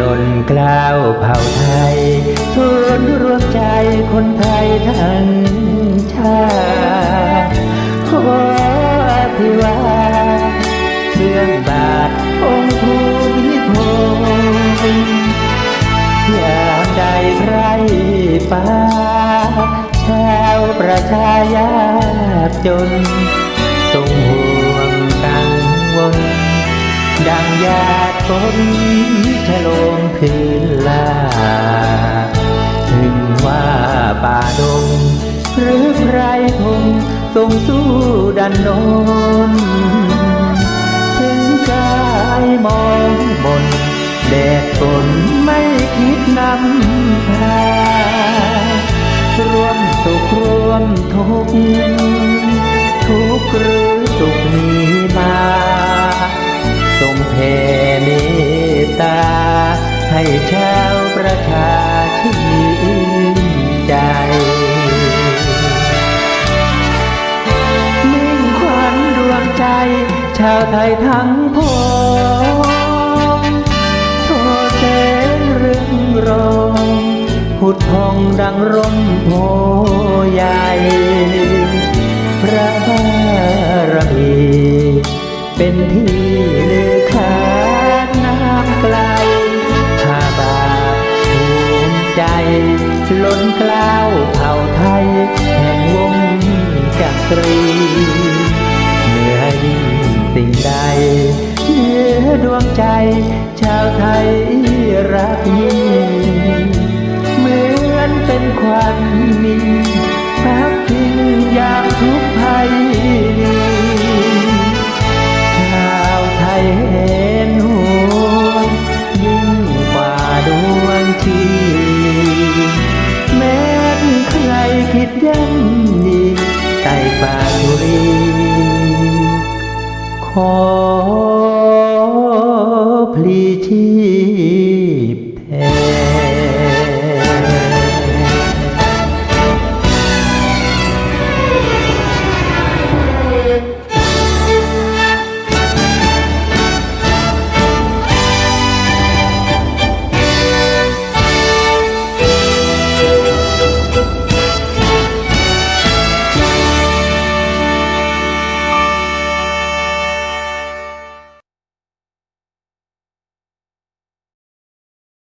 ล่นกล้าวเผ่าไทยทุนรวมใจคนไทยทั้งชาติขอที่ว่าเบื้องบาทองค์ภูมิพลยามใดไรป่าชาวประชายากจน ยาดฝนชะลมพื้นลาถึงว่าป่าดง หรือไรพงทรงสู้ดันดนถึงกายมองบนแดดฝนไม่คิดนำพาร่วมสุขร่วมทุกข์ทุกข์หรือสุขมี มาทรงแผ่เมตตา ให้ชาวประชาชื่นใจมิ่งขวัญดวงใจ ชาวไทยทั้งพงโทเสนเรื่องรองพุทธองดังร่มโพใหญ่พระบารมีเป็นที่ ล้นกล้าวเผ่าไทย แห่งวงจักรีเหนือยิ่งสิ่งใดเหนือดวงใจ ชาวไทยรักยิ่งเหมือนเป็นควันมีพักพิงยามทุกภัย คิดย้ำยีไต่ป่าสุรีขอพลีชีพแทน